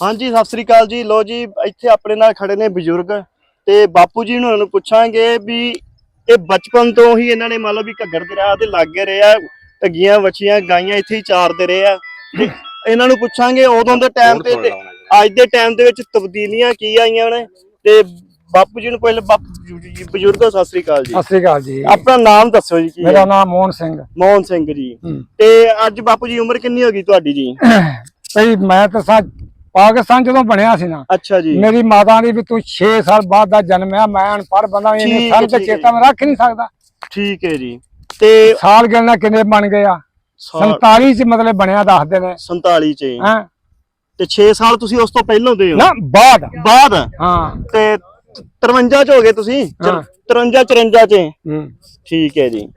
ਹਾਂਜੀ ਸਤਿ ਸ੍ਰੀ ਅਕਾਲ ਜੀ। ਲੋ ਜੀ ਇੱਥੇ ਆਪਣੇ ਨਾਲ ਖੜੇ ਨੇ ਬਜ਼ੁਰਗ ਤੇ ਬਾਪੂ ਜੀ ਨੂੰ ਉਹਨਾਂ ਨੂੰ ਪੁੱਛਾਂਗੇ ਵੀ ਇਹ ਬਚਪਨ ਤੋਂ ਹੀ ਇਹਨਾਂ ਨੇ ਮੰਨ ਲਓ ਵੀ ਘੱਗਰ ਦਰਿਆ ਦੇ ਲਾਗੇ ਰਹੇ ਆ ਢੱਗੀਆਂ ਵੱਛੀਆਂ ਗਾਈਆਂ ਇੱਥੇ ਹੀ ਚਾਰਦੇ ਰਹੇ ਆ। ਇਹਨਾਂ ਨੂੰ ਪੁੱਛਾਂਗੇ ਉਦੋਂ ਦੇ ਟਾਈਮ ਤੇ ਤੇ ਅੱਜ ਦੇ ਟਾਈਮ ਦੇ ਵਿੱਚ ਤਬਦੀਲੀਆਂ ਕੀ ਆਈਆਂ ਨੇ? ਤੇ ਬਾਪੂ ਜੀ ਨੂੰ ਪਹਿਲੇ ਬਾਪੂ ਜੀ ਬਜ਼ੁਰਗੋ ਸਤਿ ਸ੍ਰੀ ਅਕਾਲ ਜੀ। ਸਤਿ ਸ੍ਰੀ ਅਕਾਲ ਜੀ। ਆਪਣਾ ਨਾਮ ਦੱਸੋ ਜੀ ਕੀ ਮੇਰਾ ਨਾਮ ਮੋਹਨ ਸਿੰਘ। ਮੋਹਨ ਸਿੰਘ ਜੀ। ਤੇ ਅੱਜ ਬਾਪੂ ਜੀ ਉਮਰ ਕਿੰਨੀ ਹੋ ਗਈ ਤੁਹਾਡੀ ਜੀ? ਭਈ ਮੈਂ ਤਾਂ ਸਾ ਪਾਕਿਸਤਾਨ ਜਦੋਂ ਬਣਿਆ ਸੀ ਨਾ ਅੱਛਾ ਜੀ। ਮੇਰੀ ਮਾਤਾ ਦੀ ਵੀ ਤੂੰ 6 ਸਾਲ ਬਾਅਦ ਦਾ ਜਨਮ ਆ ਮੈਂ ਅਨਪੜ੍ਹ ਬੰਦਾ ਇਹਨੇ ਸਾਲ ਤੇ ਚੇਤਾ ਮੈਂ ਰੱਖ ਨਹੀਂ ਸਕਦਾ। ਠੀਕ ਹੈ ਜੀ। ਤੇ ਸਾਲ ਗਿਣਨਾ ਕਿੰਨੇ ਬਣ ਗਏ ਆ ਸਾਲ 47 ਚ ਮਤਲਬ ਬਣਿਆ ਦੱਸਦੇ ਨੇ। 47 ਚ। ਹੀ। ਤੇ 6 ਸਾਲ ਤੁਸੀਂ ਉਸ ਤੋਂ ਪਹਿਲਾਂ ਦੇ ਹੋ? ਨਾ ਬਾਅਦ। ਬਾਅਦ? ਹਾਂ। ਤੇ 53 ਚ ਹੋ ਗਏ ਤੁਸੀਂ? ਹਾਂ। 53 54 ਚ? ਹੂੰ। ਠੀਕ ਹੈ ਜੀ।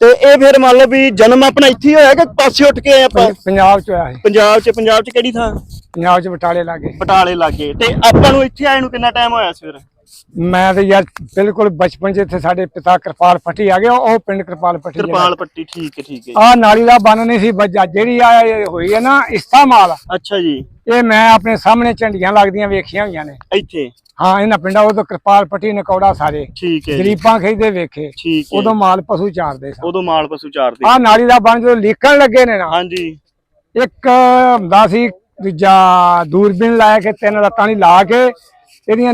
ਤੇ ਇਹ ਫਿਰ ਮੰਨ ਲਓ ਵੀ ਜਨਮ ਆਪਣਾ ਇੱਥੇ ਹੀ ਹੋਇਆ ਕਿ ਪਾਸੇ ਉੱਠ ਕੇ ਆਏ ਆਪਾਂ? ਪੰਜਾਬ ਚ ਹੋਇਆ ਸੀ ਪੰਜਾਬ ਚ ਪੰਜਾਬ ਚ ਕਿਹੜੀ ਥਾਂ? ਪੰਜਾਬ ਚ ਬਟਾਲੇ ਲਾਗੇ। ਬਟਾਲੇ ਲਾਗੇ। ਤੇ ਆਪਾਂ ਨੂੰ ਇੱਥੇ ਆਏ ਨੂੰ ਕਿੰਨਾ ਟਾਈਮ ਹੋਇਆ ਸੀ ਫਿਰ? ਮੈਂ ਤੇ ਯਾਰ ਬਿਲਕੁਲ ਬਚਪਨ ਚ ਇੱਥੇ ਸਾਡੇ ਪਿਤਾ ਕਿਰਪਾਲ ਪੱਟੀ ਆ ਗਏ ਉਹ ਪਿੰਡ ਕਿਰਪਾਲ ਪੱਟੀ ਕਿਰਪਾਲ ਪੱਟੀ ਠੀਕ ਹੈ ਠੀਕ ਹੈ ਆ ਨਾਲੀ ਦਾ ਬੰਨ ਨਹੀਂ ਸੀ ਵੱਜਾ ਜਿਹੜੀ ਆ ਇਹ ਹੋਈ ਹੈ ਨਾ ਇਸਤਾਮਾਲ ਅੱਛਾ ਜੀ। ਇਹ ਮੈਂ ਆਪਣੇ ਸਾਹਮਣੇ ਝੰਡੀਆਂ ਲੱਗਦੀਆਂ ਵੇਖੀਆਂ ਹੋਈਆਂ ਨੇ। ਇੱਥੇ? ਹਾਂ ਇਹਨਾਂ ਪਿੰਡਾਂ ਉਦੋਂ ਕਿਰਪਾਲ ਪੱਟੀ ਨਕੌੜਾ ਸਾਰੇ। ਠੀਕ ਹੈ ਗਰੀਬਾਂ ਖਿੱਚਦੇ ਵੇਖੇ। ਠੀਕ ਹੈ ਉਦੋਂ ਮਾਲ ਪਸ਼ੂ ਚਾਰਦੇ ਸਨ ਉਦੋਂ ਮਾਲ ਪਸ਼ੂ ਚਾਰਦੇ। ਆ ਨਾਲੀ ਦਾ ਬੰਨ ਜਦੋਂ ਲੀਕਣ ਲੱਗੇ ਨੇ ਨਾ ਹਾਂਜੀ। ਇੱਕ ਹੁੰਦਾ ਸੀ ਦੂਜਾ ਦੂਰਬੀਨ ਲਾ ਕੇ ਤਿੰਨ ਲੱਤਾਂ ਦੀ ਲਾ ਕੇ ਇਹਦੀਆਂ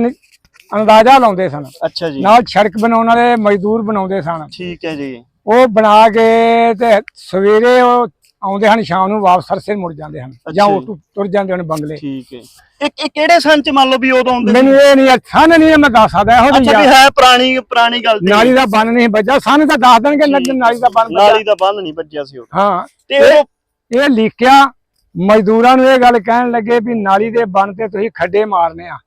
ਅੰਦਾਜ਼ਾ ਲਾਉਂਦੇ ਸਨ। ਅੱਛਾ ਜੀ। ਨਾਲ ਸੜਕ ਬਣਾਉਣ ਵਾਲੇ ਮਜ਼ਦੂਰ ਬਣਾਉਂਦੇ ਸਨ। ਠੀਕ ਹੈ ਜੀ। ਉਹ ਬਣਾ ਕੇ ਤੇ ਸਵੇਰੇ ਉਹ ਆਉਂਦੇ ਹਨ ਸ਼ਾਮ ਨੂੰ ਵਾਪਸ ਸਰਸੇ ਮੁੜ ਜਾਂਦੇ ਹਨ ਜਾਂ ਉਹ ਤੁਰ ਜਾਂਦੇ ਹਨ ਬੰਗਲੇ। ਠੀਕ ਹੈ। ਇਹ ਇਹ ਕਿਹੜੇ ਸੰਨ ਚ ਮੰਨ ਲਓ ਵੀ ਉਦੋਂ ਆਉਂਦੇ? ਮੈਨੂੰ ਇਹ ਨਹੀਂ ਅੱਛਾ ਨਹੀਂ ਮੈਂ ਦੱਸ ਸਕਦਾ ਇਹੋ ਜਿਹੀ ਅੱਛਾ ਵੀ। ਹੈ ਪੁਰਾਣੀ ਪੁਰਾਣੀ ਗੱਲ ਤੇ। ਨਾਲੀ ਦਾ ਬੰਨ ਨਹੀਂ ਵੱਜਾ ਸਾਨੂੰ ਤਾਂ ਦੱਸ ਦੇਣਗੇ ਨਾਲੀ ਦਾ ਬੰਨ ਨਾਲੀ ਦਾ ਬੰਨ ਨਹੀਂ ਵੱਜਿਆ ਸੀ ਉਹ। ਹਾਂ। ਤੇ ਉਹ ਇਹ ਲੀਕਿਆ ਮਜ਼ਦੂਰਾਂ ਨੂੰ ਇਹ ਗੱਲ ਕਹਿਣ ਲੱਗੇ ਵੀ ਨਾਲੀ ਦੇ ਬੰਨ ਤੇ ਤੁਸੀਂ ਖੱਡੇ ਮਾਰਨੇ ਆ।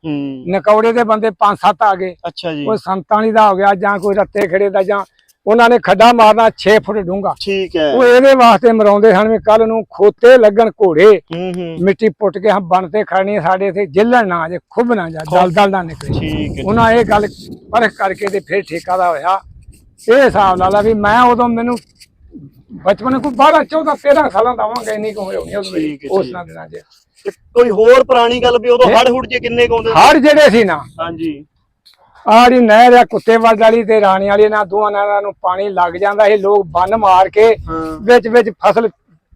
ਨਕੌੜੇ ਦੇ ਬੰਦੇ ਪੰਜ ਸੱਤ ਆ ਗਏ। ਅੱਛਾ ਜੀ। ਕੋਈ ਸੰਤਾਲੀ ਦਾ ਹੋ ਗਿਆ ਜਾਂ ਕੋਈ ਰੱਤੇ ਖੜੇ ਦਾ ਜਾਂ ਉਹਨਾਂ ਨੇ ਖੱਡਾ ਮਾਰਨਾ 6 ਫੁੱਟ ਡੂੰਘਾ। ਠੀਕ ਹੈ। ਉਹ ਇਹਦੇ ਵਾਸਤੇ ਮਰਾਉਂਦੇ ਹਨ ਵੀ ਕੱਲ ਨੂੰ ਖੋਤੇ ਲੱਗਣ ਘੋੜੇ। ਮਿੱਟੀ ਪੁੱਟ ਕੇ ਹਮ ਬਣ ਤੇ ਖੜਨੀ ਸਾਡੇ ਇੱਥੇ ਜਿੱਲਣ ਨਾ ਜੇ ਖੁੱਬ ਨਾ ਜਾ ਦਲ ਦਲ ਨਾ ਨਿਕਲੇ। ਠੀਕ ਹੈ ਉਹਨਾਂ ਇਹ ਗੱਲ ਪਰਖ ਕਰਕੇ ਤੇ ਫਿਰ ਠੇਕਾ ਦਾ ਹੋਇਆ। ਇਹ ਹਿਸਾਬ ਲਾ ਲਾ ਵੀ ਮੈਂ ਉਦੋਂ ਮੈਨੂੰ ਬਚਪਨ ਕੋ 12 14 13 ਸਾਲਾਂ ਦਾ ਆਵਾਂਗਾ ਇੰਨੀ ਕੁ ਹੋਣੀ ਮੇਰੀ, ਠੀਕ ਹੈ, ਉਸ ਠੀਕ। ਨਾਲ ਦਿਨਾਂ 'ਚ ਤੇ ਕੋਈ ਹੋਰ ਪੁਰਾਣੀ ਗੱਲ ਵੀ ਉਦੋਂ ਹੜ ਹੁੜ ਜੇ ਕਿੰਨੇ ਗਾਉਂਦੇ ਹੜ ਜਿਹੜੇ ਸੀ ਨਾ ਹਾਂਜੀ। ਆੜੀ ਨਹਿਰ ਆ ਕੁੱਤੇ ਵਾਲੀ ਤੇ ਰਾਣੀ ਵਾਲੀ ਨਾ ਦੋਵਾਂ ਨਹਿਰਾਂ ਨੂੰ ਪਾਣੀ ਲੱਗ ਜਾਂਦਾ ਸੀ ਲੋਕ ਬੰਨ ਮਾਰ ਕੇ ਹਾਂ। ਵਿੱਚ ਵਿੱਚ ਫਸਲ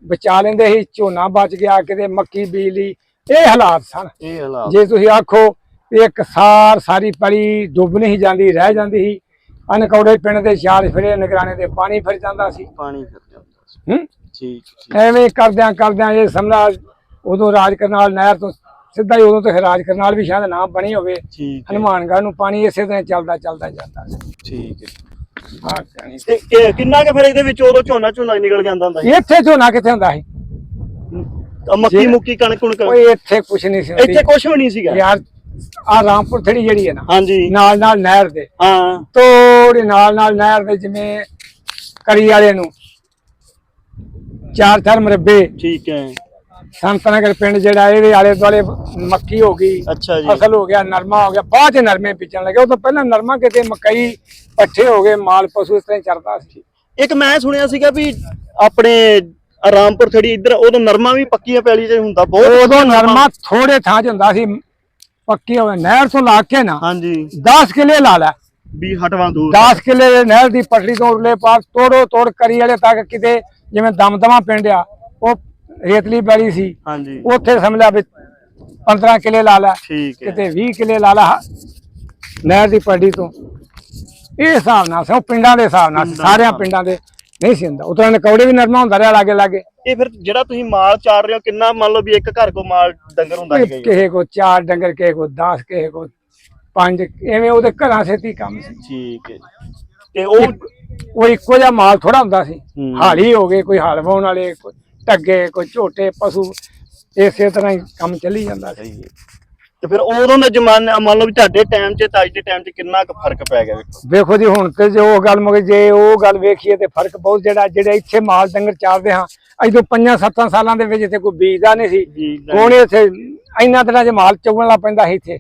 ਬਚਾ ਲੈਂਦੇ ਸੀ ਝੋਨਾ ਬਚ ਗਿਆ ਕਿਤੇ ਮੱਕੀ ਬੀਜ ਲਈ ਇਹ ਹਾਲਾਤ ਸਨ। ਇਹ ਹਾਲਾਤ। ਜੇ ਤੁਸੀਂ ਆਖੋ ਵੀ ਇੱਕ ਸਾਰ ਸਾਰੀ ਪਲੀ ਡੁੱਬ ਨਹੀਂ ਜਾਂਦੀ ਰਹਿ ਜਾਂਦੀ ਸੀ ਅਨਕੌੜੇ ਪਿੰਡ ਦੇ ਚਾਰ ਫਿਰੇ ਨਿਗਰਾਣੇ ਦੇ ਪਾਣੀ ਫਿਰ ਜਾਂਦਾ ਸੀ। ਪਾਣੀ ਫਿਰ ਜਾਂਦਾ ਸੀ। ਹੂੰ? ਠੀਕ ਐਵੇਂ ਕਰਦਿਆਂ ਕਰਦਿਆਂ ਇਹ ਸਮਝਾ ਉਦੋਂ ਰਾਜ ਕਰਨਾਲ ਨਹਿਰ ਤੋਂ ਸਿੱਧਾ ਹੀ ਉਦੋਂ ਤੱਕ ਰਾਜ ਕਰਨਾਲ ਵੀ ਸ਼ਾਇਦ ਨਾਮ ਬਣੀ ਹੋਵੇ। ਹਨੂਮਾਨਗੜ੍ਹ ਨੂੰ ਪਾਣੀ ਇਸੇ ਤਰ੍ਹਾਂ ਚੱਲਦਾ ਚੱਲਦਾ ਜਾਂਦਾ ਸੀ। ਠੀਕ ਹੈ। ਤੇ ਕਿੰਨਾ ਕੁ ਫਿਰ ਇਹਦੇ ਵਿੱਚ ਉਦੋਂ ਝੋਨਾ ਝੋਨਾ ਨਿਕਲ ਜਾਂਦਾ ਹੁੰਦਾ ਸੀ? ਇੱਥੇ ਝੋਨਾ ਕਿੱਥੇ ਹੁੰਦਾ ਸੀ? ਮੱਕੀ ਮੁੱਕੀ ਕਣਕ ਕੁਣਕ ਕੋਈ ਇੱਥੇ ਕੁਛ ਨਹੀਂ ਸੀ। ਇੱਥੇ ਕੁਝ ਵੀ ਨਹੀਂ ਸੀਗਾ। ਯਾਰ ਆ ਰਾਮਪੁਰ ਥੜੀ ਜਿਹੜੀ ਹੈ ਨਾ ਹਾਂਜੀ। ਨਾਲ ਨਾਲ ਨਹਿਰ ਦੇ। ਹਾਂ। ਤੋੜੀ ਨਾਲ ਨਾਲ ਨਹਿਰ ਦੇ ਜਿਵੇਂ ਕਰੀ ਵਾਲੇ ਨੂੰ। ਚਾਰ ਚਾਰ ਮਰਬੇ। ਠੀਕ ਹੈ। ਸੰਤਨਗਰ ਪਿੰਡ ਜਿਹੜਾ ਇਹਦੇ ਆਲੇ ਦੁਆਲੇ ਮੱਕੀ ਹੋ ਗਈ ਅੱਛਾ ਜੀ। ਫਸਲ ਹੋ ਗਿਆ ਨਰਮਾ ਹੋ ਗਿਆ ਬਾਅਦ ਚ ਨਰਮੇ ਬੀਜਣ ਲੱਗੇ। ਉਹ ਤੋਂ ਪਹਿਲਾਂ ਨਰਮਾ ਕਿਤੇ ਮਕਈ ਪੱਠੇ ਹੋ ਗਏ ਮਾਲ ਪਸ਼ੂ ਇਸ ਤਰ੍ਹਾਂ ਹੀ ਚਰਦਾ ਸੀ। ਇੱਕ ਮੈਂ ਸੁਣਿਆ ਸੀਗਾ ਵੀ ਆਪਣੇ ਆਰਾਮਪੁਰ ਥੜੀ ਇੱਧਰ ਉਦੋਂ ਨਰਮਾ ਵੀ ਪੱਕੀਆਂ ਪੈਲੀ 'ਚ ਹੁੰਦਾ ਬਹੁਤ ਉਦੋਂ ਨਰਮਾ। ਥੋੜੇ ਥਾਂ 'ਚ ਹੁੰਦਾ ਸੀ। ਪੱਕੀ ਹੋਵੇ ਨਹਿਰ ਤੋਂ ਲਾ ਕੇ ਨਾ ਹਾਂਜੀ। 10 ਕਿੱਲੇ ਲਾ ਲੈ। ਵੀ ਹਟਵਾਂ ਦੂਰ 10 ਕਿੱਲੇ ਨਹਿਰ ਦੀ ਪਟੜੀ ਤੋਂ ਉਰਲੇ ਪਾਰ ਤੋੜੋ ਤੋੜ ਕਰੀ ਵਾਲੇ ਤੱਕ ਕਿਤੇ ਜਿਵੇਂ ਦਮਦਮਾ ਪਿੰਡ ਆ ਉਹ ਰੇਤਲੀ ਪੈਲੀ ਸੀ। ਹਾਂਜੀ। ਉੱਥੇ ਸਮਝ ਲਿਆ ਵੀ 15 ਕਿੱਲੇ ਲਾ ਲੈ ਠੀਕ ਹੈ। ਕਿਤੇ 20 ਕਿੱਲੇ ਲਾ ਲਾ ਨਹਿਰ ਦੀ ਪਟੜੀ ਤੋਂ। ਇਹ ਹਿਸਾਬ ਨਾਲ ਸੀ ਉਹ ਪਿੰਡਾਂ ਦੇ ਹਿਸਾਬ ਨਾਲ ਸੀ, ਸਾਰਿਆਂ ਪਿੰਡਾਂ ਦੇ ਨਹੀਂ ਸੀ ਹੁੰਦਾ ਉਤਰਾਂ ਨਕੌੜੇ ਵੀ ਨਰਮਾ ਹੁੰਦਾ ਰਿਹਾ ਲਾਗੇ ਲਾਗੇ ਇਹ ਫਿਰ ਜਿਹੜਾ ਤੁਸੀਂ ਮਾਲ ਚਾਰ ਰਹੇ ਹੋ ਕਿੰਨਾ ਮੰਨ ਲਓ ਵੀ ਇੱਕ ਘਰ ਕੋ ਮਾਲ ਡੰਗਰ ਹੁੰਦਾ ਹੈਗਾ ਜੀ ਕਿਸੇ ਕੋ ਚਾਰ ਡੰਗਰ ਕਿਸੇ ਕੋ 10 ਕਿਸੇ ਕੋ ਪੰਜ ਐਵੇਂ ਉਹਦੇ ਘਰਾਂ ਸੇਤੀ ਕੰਮ ਸੀ ਠੀਕ ਹੈ। ਤੇ ਉਹ ਉਹ ਇੱਕੋ ਜਿਹਾ ਮਾਲ ਥੋੜਾ ਹੁੰਦਾ ਸੀ। ਹਾਲੀ ਹੋ ਗਏ ਕੋਈ ਹਲ ਵਾਉਣ ਵਾਲੇ ਕੋਈ ਟੱਗੇ ਕੋਈ ਝੋਟੇ ਪਸ਼ੂ ਇਸੇ ਤਰ੍ਹਾਂ ਹੀ ਕੰਮ ਚੱਲੀ ਜਾਂਦਾ ਸੀ। ਤੇ ਫਿਰ ਉਦੋਂ ਦਾ ਜ਼ਮਾਨਾ ਮੰਨ ਲਓ ਵੀ ਤੁਹਾਡੇ ਟਾਈਮ 'ਚ ਤੇ ਅੱਜ ਦੇ ਟਾਈਮ 'ਚ ਕਿੰਨਾ ਕੁ ਫ਼ਰਕ ਪੈ ਗਿਆ ਵੇਖੋ। ਵੇਖੋ ਜੀ ਹੁਣ ਤੇ ਜੋ ਗੱਲ ਮੁਕ ਜੇ ਉਹ ਗੱਲ ਵੇਖੀਏ ਤੇ ਫ਼ਰਕ ਬਹੁਤ ਜਿਹੜਾ ਜਿਹੜੇ ਇੱਥੇ ਮਾਲ ਡੰਗਰ ਚਾਰਦੇ ਹਾਂ ਅਜੇ ਪੰਜਾਂ ਸੱਤਾਂ ਸਾਲਾਂ ਦੇ ਵਿੱਚ ਇੱਥੇ ਕੋਈ ਬੀਜਦਾ ਨਹੀਂ ਸੀ। ਹੁਣ ਇੱਥੇ ਇੰਨਾ ਦਿਨਾਂ 'ਚ ਮਾਲ ਚੁਗਣ ਲੱਗ ਪੈਂਦਾ ਸੀ ਇੱਥੇ।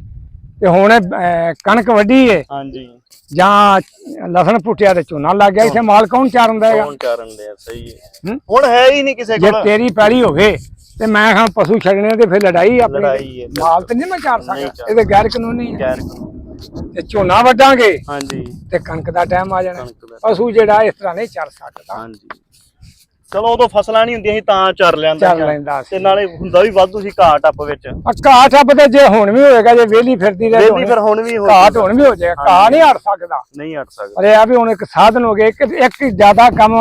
ਤੇ ਹੁਣ ਅਹ, ਕਣਕ ਵੱਢੀ ਏ। ਹਾਂਜੀ। ਜਾਂ ਲਸਣ ਪੁੱਟਿਆ ਤੇ ਝੋਨਾ ਲੱਗ ਗਿਆ। ਇੱਥੇ ਮਾਲ ਕੌਣ ਚਾਰਦਾ ਹੈਗਾ? ਕੌਣ ਕਰਨ ਦੇ ਸਹੀ ਹੈ ਹੂੰ? ਹੁਣ ਹੈ ਹੀ ਨਹੀਂ ਕਿਸੇ ਜੇ ਕੋਲ। ਤੇਰੀ ਪੈਲੀ ਹੋਵੇ ਤੇ ਮੈਂ ਹਾਂ ਪਸ਼ੂ ਛੱਡਣੇ ਤੇ ਫਿਰ ਲੜਾਈ ਆਪਣੀ। ਲੜਾਈ ਹੈ, ਮਾਲ ਤੇ ਨਹੀਂ ਮੈਂ ਚਾਰ ਸਕਦਾ ਚਾਰ ਇਹ ਤੇ ਗੈਰ ਕਾਨੂੰਨੀ ਹੈ। ਗੈਰ ਕਾਨੂੰਨੀ। ਤੇ ਝੋਨਾ ਵੱਢਾਂਗੇ ਹਾਂਜੀ। ਤੇ ਕਣਕ ਦਾ ਟਾਈਮ ਆ ਜਾਣਾ। ਪਸ਼ੂ ਜਿਹੜਾ ਇਸ ਤਰ੍ਹਾਂ ਨਹੀਂ ਚੱਲ ਸਕਦਾ ਹਾਂਜੀ। ਚਲੋ ਉਦੋਂ ਫਸਲਾਂ ਨਹੀਂ ਹੁੰਦੀਆਂ ਸੀ ਤਾਂ ਚਰ ਲੈਂਦਾ ਤੇ ਨਾਲੇ ਹੁੰਦਾ ਵੀ ਵਾਧੂ ਸੀ ਘਾਟ ਟੱਪ ਵਿੱਚ। ਘਾਹ ਠੱਪ ਤੇ ਜੇ ਹੁਣ ਵੀ ਹੋਏਗਾ ਜੇ ਵੇਲੀ ਫਿਰਦੀ ਰਹੇ ਬੇਲੀ ਫਿਰ ਹੁਣ ਵੀ ਹੋ ਘਾਟ ਹੁਣ ਵੀ ਹੋ ਜਾਏਗਾ। ਘਾਹ ਨਹੀਂ ਹਟ ਸਕਦਾ। ਨਹੀਂ ਹਟ ਸਕਦਾ। ਇਹ ਆ ਵੀ ਹੁਣ ਇੱਕ ਸਾਧਨ ਹੋ ਗਿਆ ਇੱਕ ਇੱਕ ਜ਼ਿਆਦਾ ਕੰਮ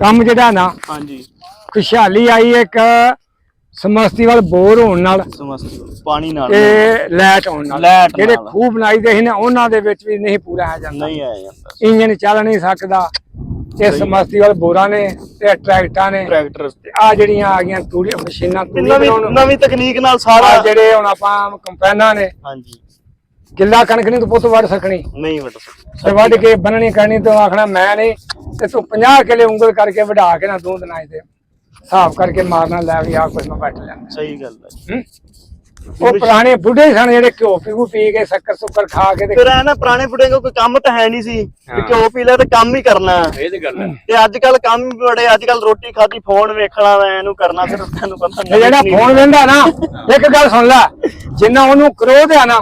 ਕੰਮ ਜਿਹੜਾ ਨਾ ਹਾਂਜੀ। ਖੁਸ਼ਹਾਲੀ ਆਈ ਇੱਕ ਸਮਸਤੀਵਲ ਬੋਰ ਹੋਣ ਨਾਲ ਪਾਣੀ ਨਾਲ। ਤੇ ਲੈਟ ਆਉਣ ਨਾਲ। ਜਿਹੜੇ। ਖੂਹ ਬਣਾਈ ਦੇ ਸੀ ਨੇ ਉਹਨਾਂ ਦੇ ਵਿੱਚ ਵੀ ਨਹੀਂ ਪੂਰਾ ਆ ਜਾਂਦਾ। ਨਹੀਂ ਆਇਆ ਜਾਂਦਾ। ਇੰਜਨ ਚੱਲ ਨਹੀਂ ਸਕਦਾ। ਇਹ ਸਮਸਤੀਵਲ ਬੋਰਾਂ ਨੇ ਤੇ ਟਰੈਕਟਰਾਂ ਨੇ। ਟਰੈਕਟਰ ਆ ਜਿਹੜੀਆਂ ਆ ਗਈਆਂ ਤੂੜੀ ਮਸ਼ੀਨਾਂ ਤੂੜੀ ਨਵੀਂ ਬਣਾਉਣ ਨਵੀਂ ਤਕਨੀਕ ਨਾਲ ਸਾਰਾ ਜਿਹੜੇ ਹੁਣ ਆਪਾਂ ਕੰਪੈਨਾਂ ਨੇ ਹਾਂਜੀ। ਕਿੱਲਾ ਕਣਕ ਨਹੀਂ ਤੂੰ ਪੁੱਤ ਵੱਢ ਸਕਣੀ। ਨਹੀਂ ਵਟ ਤੇ ਵੱਢ ਕੇ ਬੰਨਣੀ ਕਰਨੀ ਤੂੰ ਆਖਣਾ ਮੈਂ ਨਹੀਂ। ਤੇ ਤੂੰ 50 ਕਿਲੇ ਉਂਗਲ ਕਰਕੇ ਵਢਾ ਕੇ ਨਾ ਦੂਧ ਦਿਨਾਂ ਤੇ ਹਿਸਾਬ ਕਰਕੇ ਮਾਰਨਾ ਲੈ ਵੀ ਆ ਕੁਝ ਮੈਂ ਵੱਢ ਲੈਣਾ ਸਹੀ ਗੱਲ ਹੈ? ਉਹ ਪੁਰਾਣੇ ਬੁੱਢੇ ਸਨ ਜਿਹੜੇ ਘਿਓ ਪੀੂ ਪੀ ਕੇ ਸ਼ੱਕਰ ਸੁੱਕਰ ਖਾ ਕੇ ਤੇ ਫਿਰ ਐ ਨਾ ਪੁਰਾਣੇ ਬੁੱਢੇ ਕੋਲ ਕੋਈ ਕੰਮ ਤਾਂ ਹੈ ਨਹੀਂ ਸੀ। ਕਿਉਂ ਪੀ ਲਿਆ ਤੇ ਕੰਮ ਹੀ ਕਰਨਾ। ਇਹ ਤੇ ਗੱਲ ਹੈ। ਤੇ ਅੱਜ ਕੱਲ ਕੰਮ ਵੀ ਬੜੇ ਅੱਜ ਕੱਲ ਰੋਟੀ ਖਾਦੀ ਫੋਨ ਵੇਖਣਾ ਵਾ ਇਹਨੂੰ ਕਰਨਾ ਫਿਰ ਤੈਨੂੰ ਪਤਾ ਤੇ ਜਿਹੜਾ ਫੋਨ ਲੈਂਦਾ ਨਾ ਇੱਕ ਗੱਲ ਸੁਣ ਲੈ ਜਿੰਨਾ ਉਹਨੂੰ ਕਰੋਧ ਆ ਨਾ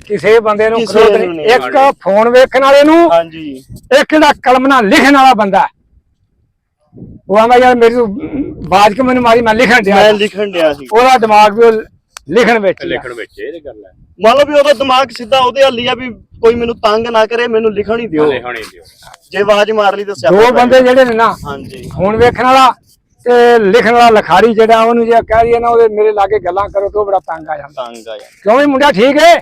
ਕਿਸੇ ਬੰਦੇ ਨੂੰ ਕਰੋਧ ਨਹੀਂ। ਨਹੀਂ। ਇੱਕ ਫੋਨ ਵੇਖਣ ਵਾਲੇ ਨੂੰ ਹਾਂਜੀ। ਇੱਕ ਜਿਹੜਾ ਕਲਮਨਾ ਲਿਖਣ ਵਾਲਾ ਬੰਦਾ। ਉਹ ਆਂਦਾ ਯਾਰ ਮੇਰੀ ਤੂੰ ਬਾਜ ਕੇ ਮੈਨੂੰ ਮਾਰੀ? ਮੈਂ ਲਿਖਣ ਡਿਆ। ਮੈਂ ਲਿਖਣ ਡਿਆ ਸੀ। ਉਹਦਾ ਦਿਮਾਗ ਵੀ ਉਹ ਲਿਖਣ ਵਿੱਚ। ਲਿਖਣ ਵਿੱਚ ਇਹ ਗੱਲ ਹੈ। ਮੰਨ ਲਓ ਵੀ ਉਹਦਾ ਦਿਮਾਗ ਸਿੱਧਾ ਉਹਦੇ ਹੱਲੀ ਆ ਵੀ ਕੋਈ ਮੈਨੂੰ ਤੰਗ ਨਾ ਕਰੇ ਮੈਨੂੰ ਲਿਖਣ ਹੀ ਦਿਓ। ਲਿਖਣ ਹੀ ਦਿਓ। ਜੇ ਆਵਾਜ਼ ਮਾਰ ਲਈ ਤਾਂ ਸਿਆਪਾ ਦੋ ਬੰਦੇ ਜਿਹੜੇ ਨੇ ਨਾ। ਹਾਂਜੀ। ਫੋਨ ਵੇਖਣ ਵਾਲਾ ਤੇ ਲਿਖਣ ਵਾਲਾ ਲਖਾਰੀ ਜਿਹੜਾ ਉਹਨੂੰ ਜੇ ਕਹਿ ਦਈਏ ਨਾ ਉਹਦੇ ਮੇਰੇ ਲਾਗੇ ਗੱਲਾਂ ਕਰੋ ਤੇ ਉਹ ਬੜਾ ਤੰਗ ਆ ਜਾਂਦਾ। ਤੰਗ ਆ ਯਾਰ ਕਿਉਂ ਵੀ ਮੁੰਡਾ ਠੀਕ ਹੈ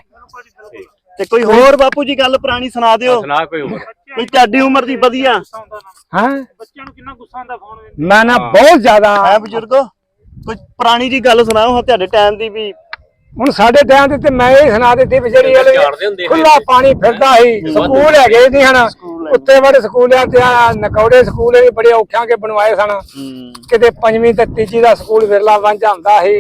ਤੇ ਕੋਈ ਹੋਰ ਬਾਪੂ ਜੀ ਗੱਲ ਪੁਰਾਣੀ ਸੁਣਾ ਦਿਓ। ਸੁਣਾ ਕੋਈ ਹੋਰ। ਕੋਈ ਤੁਹਾਡੀ ਉਮਰ ਦੀ ਵਧੀਆ? ਹਾਂ? ਬੱਚਿਆਂ ਨੂੰ ਕਿੰਨਾ ਗੁੱਸਾ ਆਉਂਦਾ ਫੋਨ ਵੇਖ ਮੈਂ ਨਾ? ਬਹੁਤ ਜ਼ਿਆਦਾ। ਹੈ ਬਜ਼ੁਰਗੋ ਕੋਈ ਪੁਰਾਣੀ ਜੀ ਗੱਲ ਸੁਣਾਓ ਹਾਂ ਤੁਹਾਡੇ ਟਾਈਮ ਦੀ ਵੀ ਹੁਣ ਸਾਡੇ ਟਾਈਮ ਤੇ ਤੇ ਮੈਂ ਇਹ ਸੁਣਾ ਦਿੱਤੀ ਵਿਚਾਰੀ ਵਾਲੇ ਸੀ। ਖੁੱਲਾ ਪਾਣੀ ਫਿਰਦਾ ਸੀ ਸਕੂਲ ਹੈਗੇ ਨਹੀਂ ਹਨ। ਉੱਤੇ ਬੜੇ ਸਕੂਲਿਆਂ ਤੇ ਆ ਨਕੌੜੇ ਸਕੂਲ ਵੀ ਬੜੇ ਔਖਿਆਂ ਕੇ ਬਣਵਾਏ ਸਨ। ਕਿਤੇ ਪੰਜਵੀਂ ਤੇ ਤੀਜੀ ਦਾ ਸਕੂਲ ਵਿਰਲਾ ਵਾਂਝਾ ਹੁੰਦਾ ਸੀ।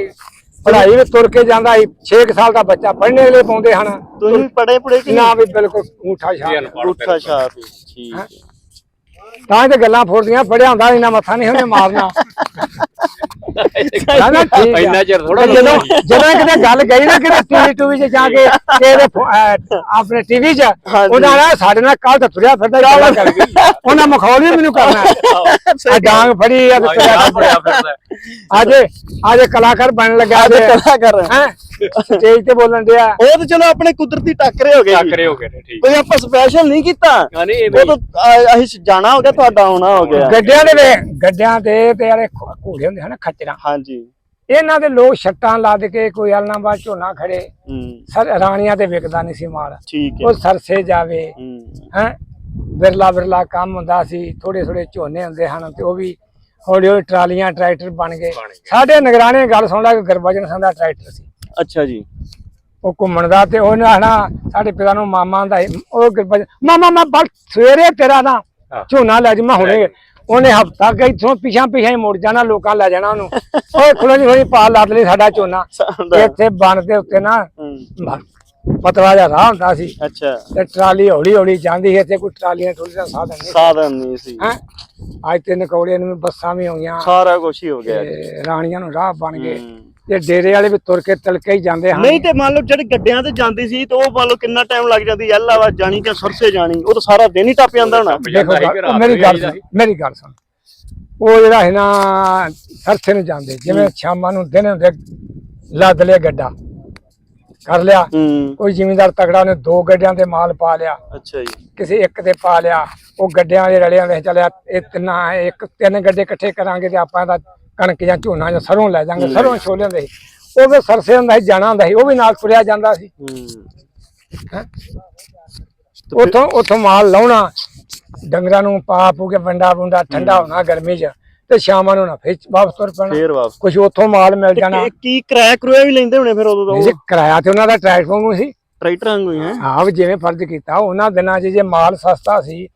ਪੜ੍ਹਾਈ ਵੀ ਤੁਰ ਕੇ ਜਾਂਦਾ ਸੀ 6 ਸਾਲ ਦਾ ਬੱਚਾ ਪੜ੍ਹਨੇ ਵਾਲੇ ਪਾਉਂਦੇ ਹਨ। ਤੁਸੀਂ ਪੜੇ ਪੜੇ ਕਿ ਨਾ ਵੀ ਬਿਲਕੁਲ ਊਠਾ ਛਾਪ। ਗੁੱਠਾ ਛਾਪ ਹੀ, ਠੀਕ ਹੈ। ਤਾਂ ਤੇ ਗੱਲਾਂ ਫੋੜਦੀਆਂ ਪੜਿਆ ਹੁੰਦਾ ਸੀ ਨਾ ਮੱਥਾ ਨਹੀਂ ਉਹਨੇ ਮਾਰਨਾ। ਨਾ ਠੀਕ ਆ। ਇੰਨਾ ਚਿਰ ਥੋੜਾ ਜਦੋਂ ਜਦੋਂ ਕਿਤੇ ਗੱਲ ਗਈ ਨਾ ਕਿਤੇ ਟੀਵੀ ਟੂਵੀ 'ਚ ਜਾ ਕੇ ਕਿਹਦੇ ਆਪਣੇ ਟੀਵੀ 'ਚ। ਉਹਨਾਂ ਨੇ ਸਾਡੇ ਨਾਲ ਕੱਲ ਤਾਂ ਤੁਰਿਆ ਫਿਰਦਾ ਗੱਲਾਂ ਕਰ ਗਈ ਉਹਨਾਂ ਮਖੌਲ ਵੀ ਮੈਨੂੰ ਕਰਨਾ। ਆ ਡਾਂਗ ਫੜੀ ਆ ਤੇ ਤੁਰਿਆ ਫਿਰਦਾ। ਅੱਜ ਅੱਜ ਕਲਾਕਾਰ ਬਣਨ ਲੱਗਾ ਅੱਜ ਕਲਾਕਾਰ। ਹੈ? ਸਟੇਜ ਤੇ ਬੋਲਣ ਡਿਆ। ਉਹ ਤਾਂ ਚਲੋ ਆਪਣੇ ਕੁਦਰਤੀ ਟੱਕਰੇ ਹੋ ਗਏ। ਟੱਕਰੇ ਹੋ ਗਏ ਨੇ ਠੀਕ। ਕੋਈ ਆਪਾਂ ਸਪੈਸ਼ਲ ਨਹੀਂ ਕੀਤਾ। ਉਹ ਤਾਂ ਅਸੀਂ ਜਾਣਾ ਹੋ ਗਿਆ ਤੁਹਾਡਾ ਆਉਣਾ ਹੋ ਗਿਆ। ਗੱਡਿਆਂ ਦੇ ਵੇ ਗੱਡਿਆਂ ਤੇ ਤੇ ਵਾਲੇ ਘੋੜੇ ਹੁੰਦੇ ਹਨ ਖੱਚਰਾਂ। ਹਾਂਜੀ। ਇਹਨਾਂ ਦੇ ਲੋਕ ਛੱਟਾਂ ਲੱਦ ਕੇ ਕੋਈ ਅਲਨਾਬਾਦ ਝੋਨਾ ਖੜੇ। ਸਰ ਰਾਣੀਆਂ ਤੇ ਵਿਕਦਾ ਨਹੀਂ ਸੀ ਮਾਲ। ਉਹ ਸਰਸੇ ਜਾਵੇ। ਹੂੰ। ਹੈ? ਬਿਰਲਾ ਬਿਰਲਾ ਕੰਮ ਹੁੰਦਾ ਸੀ। ਥੋੜੇ ਥੋੜੇ ਝੋਨੇ ਹੁੰਦੇ ਹਨ ਤੇ ਉਹ ਵੀ ਹੌਲੀ ਹੌਲੀ ਟਰਾਲੀਆਂ ਟਰੈਕਟਰ ਬਣ ਗਏ। ਬਣ ਗਏ। ਸਾਡੇ ਨਗਰਾਣੇ ਗੱਲ ਸੁਣ ਲੈ ਕਿ ਗੁਰਬਚਨ ਸਿੰਘ ਦਾ ਟਰੈਕਟਰ ਸੀ। ਅੱਛਾ ਜੀ। ਉਹ ਘੁੰਮਣ ਦਾ ਤੇ ਉਹਨੇ ਆਣਾ ਸਾਡੇ ਪਿਤਾ ਨੂੰ ਮਾਮਾ ਦਾ ਉਹ ਗੁਰਬਚਨ ਮਾਮਾ ਮੈਂ ਬਲ ਸਵੇਰੇ ਤੇਰਾ ਨਾ ਹਾਂ। ਝੋਨਾ ਲੈ ਜਾ ਮੈਂ ਹੁਣੇ ਉਹਨੇ ਹਫਤਾ ਗਈ ਇਥੋਂ ਪਿਛਾਂ ਪਿਛਾਂ ਹੀ ਮੁੜ ਜਾਣਾ ਲੋਕਾਂ ਲੈ ਜਾਣਾ ਉਹਨੂੰ। ਓਏ ਖਲੋ ਜੀ ਥੋੜੀ ਪਾ ਲੱਦ ਲਈ ਸਾਡਾ ਝੋਨਾ। ਸਾਡਾ। ਇੱਥੇ ਬਣ ਦੇ ਉੱਤੇ ਨਾ ਹੂੰ। ਪਤਲਾ ਜਿਹਾ ਰਾਹ ਹੁੰਦਾ ਸੀ। ਅੱਛਾ। ਤੇ ਟਰਾਲੀ ਹੌਲੀ ਹੌਲੀ ਜਾਂਦੀ ਸੀ ਇੱਥੇ ਕੋਈ ਟਰਾਲੀਆਂ ਟੁੱਲੀ ਦਾ ਸਾਧਨ ਨਹੀਂ ਸਾਧਨ ਨਹੀਂ ਸੀ। ਹੈ? ਅੱਜ ਤੇ ਨਕੌੜਿਆਂ ਨੂੰ ਬੱਸਾਂ ਵੀ ਹੋਈਆਂ ਸਾਰਾ ਕੁਝ ਹੀ ਹੋ ਗਿਆ ਤੇ ਰਾਣੀਆਂ ਨੂੰ ਰਾਹ ਬਣ ਗਏ। ਹੂੰ। ਤੇ ਡੇਰੇ ਵਾਲੇ ਵੀ ਤੁਰ ਕੇ ਤਲਕੇ ਹੀ ਜਾਂਦੇ ਹਨ। ਨਹੀਂ ਤੇ ਮੰਨ ਲਓ ਜਿਹੜੇ ਗੱਡਿਆਂ ਤੇ ਜਾਂਦੀ ਸੀ ਤੇ ਉਹ ਮੰਨ ਲਓ ਕਿੰਨਾ ਟਾਈਮ ਲੱਗ ਜਾਂਦੀ ਯਾਲਾਵਾ ਜਾਣੀ ਜਾਂ ਸਰਸੇ ਜਾਣੀ ਉਹ ਤਾਂ ਸਾਰਾ ਦਿਨ ਹੀ ਟੱਪ ਜਾਂਦਾ ਹੋਣਾ। ਦੇਖੋ ਗੱਲ- ਮੇਰੀ ਗੱਲ ਸੁਣ ਮੇਰੀ ਗੱਲ ਸੁਣ। ਉਹ ਜਿਹੜਾ ਹੈ ਨਾ ਸਰਸੇ ਨੂੰ ਜਾਂਦੇ ਜਿਵੇਂ ਸ਼ਾਮਾਂ ਨੂੰ ਦਿਨ ਹੁੰਦੇ ਲੱਦ ਲਿਆ ਗੱਡਾ। ਕਰ ਲਿਆ। ਹੂੰ। ਕੋਈ ਜ਼ਿਮੀਂਦਾਰ ਤਗੜਾ ਨੇ ਦੋ ਗੱਡਿਆਂ ਤੇ ਮਾਲ ਪਾ ਲਿਆ। ਅੱਛਾ ਜੀ। ਕਿਸੇ ਇੱਕ ਤੇ ਪਾ ਲਿਆ। ਉਹ ਗੱਡਿਆਂ ਦੇ ਰਲਿਆਂ ਦੇ ਚੱਲਿਆ। ਇਹ ਤਿੰਨਾਂ ਇੱਕ ਤਿੰਨ ਗੱਡੇ ਇਕੱਠੇ ਕਰਾਂਗੇ ਤੇ ਆਪਾਂ ਇਹਦਾ ਕਣਕ ਜਾਂ ਝੋਨਾ ਜਾਂ ਸਰੋਂ ਲੈ ਜਾਾਂਗੇ। ਸਰੋਂ ਛੋਲੇ ਹੁੰਦੇ ਸੀ। ਉਹ ਵੀ ਸਰਸੇ ਹੁੰਦਾ ਸੀ ਜਾਣਾ ਹੁੰਦਾ ਸੀ। ਉਹ ਵੀ ਨਾਲ ਤੁਰਿਆ ਜਾਂਦਾ ਸੀ। ਹੂੰ। ਉਥੋਂ ਉਥੋਂ ਮਾਲ ਲਾਉਣਾ। ਡੰਗਰਾਂ ਨੂੰ ਪਾ ਪੂ ਕੇ ਵੰਡਾ ਵੁੰਡਾ ਠੰਡਾ ਹੋਣਾ ਗਰਮੀ 'ਚ। ਤੇ ਸ਼ਾਮਾਂ ਨੂੰ ਨਾ ਫਿਰ ਵਾਪਸ ਤੁਰ ਪੈਣਾ। ਫੇਰ ਵਾਪਸ। ਕੁਝ ਉਥੋਂ ਮਾਲ ਮਿਲ ਜਾਣਾ। ਕੀ- ਕੀ ਕਿਰਾਇਆ ਕਰੂਆ ਵੀ ਲੈਂਦੇ ਹੋਣੇ ਫਿਰ ਉਦੋਂ ਤਾਂ? ਜੀ ਕਿਰਾਇਆ ਤੇ ਉਹਨਾਂ ਦਾ ਟ੍ਰਾਂਸਫਾਰਮਰ ਸੀ। ਟਰੈਕਟਰ ਵਾਂਗੂ ਹੀ ਹੈ? ਆਪ ਜਿਵੇਂ ਫਰਜ਼ ਕੀਤਾ ਉਹਨਾਂ ਦਿਨਾਂ 'ਚ ਜੇ ਮਾਲ ਸਸਤਾ ਸੀ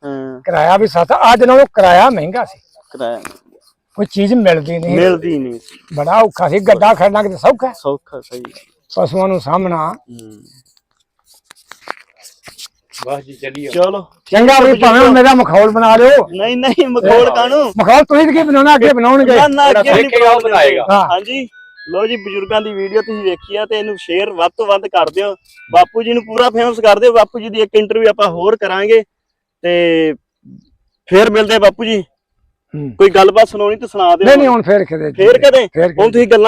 ਕਿਰਾਇਆ ਵੀ ਸਸਤਾ ਅੱਜ ਨਾਲੋਂ ਕਿਰਾਇਆ ਮਹਿੰਗਾ ਸੀ। ਕਿਰਾਇਆ ਕੋਈ ਚੀਜ਼ ਮਿਲਦੀ ਨਹੀਂ। ਮਿਲਦੀ ਨਹੀਂ। ਸੀ ਬੜਾ ਔਖਾ ਸੀ ਗੱਡਾ ਖੜਨਾ ਕਿਤੇ ਸੌਖਾ। ਸੌਖਾ ਸਹੀ। ਪਸ਼ੂਆਂ ਨੂੰ ਸਾਹਮਣਾ ਹੂੰ। ਬਸ ਜੀ ਚੱਲੀਏ ਚਲੋ। ਚੰਗਾ ਵੀ ਭਾਵੇਂ ਮੇਰਾ ਮਖੌਲ ਬਣਾ ਲਿਓ। ਨਹੀਂ ਨਹੀਂ ਮਖੌਲ ਕਾਨੂੰ ਮਖੌਲ ਤੁਸੀਂ ਕੀ ਬਣਾਉਣਾ ਅੱਗੇ ਬਣਾਉਣਗੇ। ਨਾ ਨਾ ਅੱਗੇ ਨਹੀਂ ਦੇਖੇਗਾ ਉਹ ਬਣਾਏਗਾ। ਹਾਂ। ਹਾਂਜੀ। ਲੋ ਜੀ ਬਜ਼ੁਰਗਾਂ ਦੀ ਵੀਡੀਓ ਤੁਸੀਂ ਵੇਖੀ ਆ ਤੇ ਇਹਨੂੰ ਸ਼ੇਅਰ ਵੱਧ ਤੋਂ ਵੱਧ ਕਰ ਦਿਓ। ਬਾਪੂ ਜੀ ਨੂੰ ਪੂਰਾ ਫੇਮਸ ਕਰ ਦਿਓ। ਬਾਪੂ ਜੀ ਦੀ ਇੱਕ ਇੰਟਰਵਿਊ ਆਪਾਂ ਹੋਰ ਕਰਾਂਗੇ ਤੇ ਫੇਰ ਮਿਲਦੇ ਆ ਬਾਪੂ ਜੀ। ਹੂੰ। ਕੋਈ ਗੱਲਬਾਤ ਸੁਣਾਉਣੀ ਤੇ ਸੁਣਾ ਦਿਓ। ਨਹੀਂ ਨਹੀਂ ਹੁਣ ਫੇਰ ਕਿਤੇ ਫੇਰ ਕਦੇ ਫੇਰ ਹੁਣ ਤੁਸੀਂ ਗੱਲਾਂ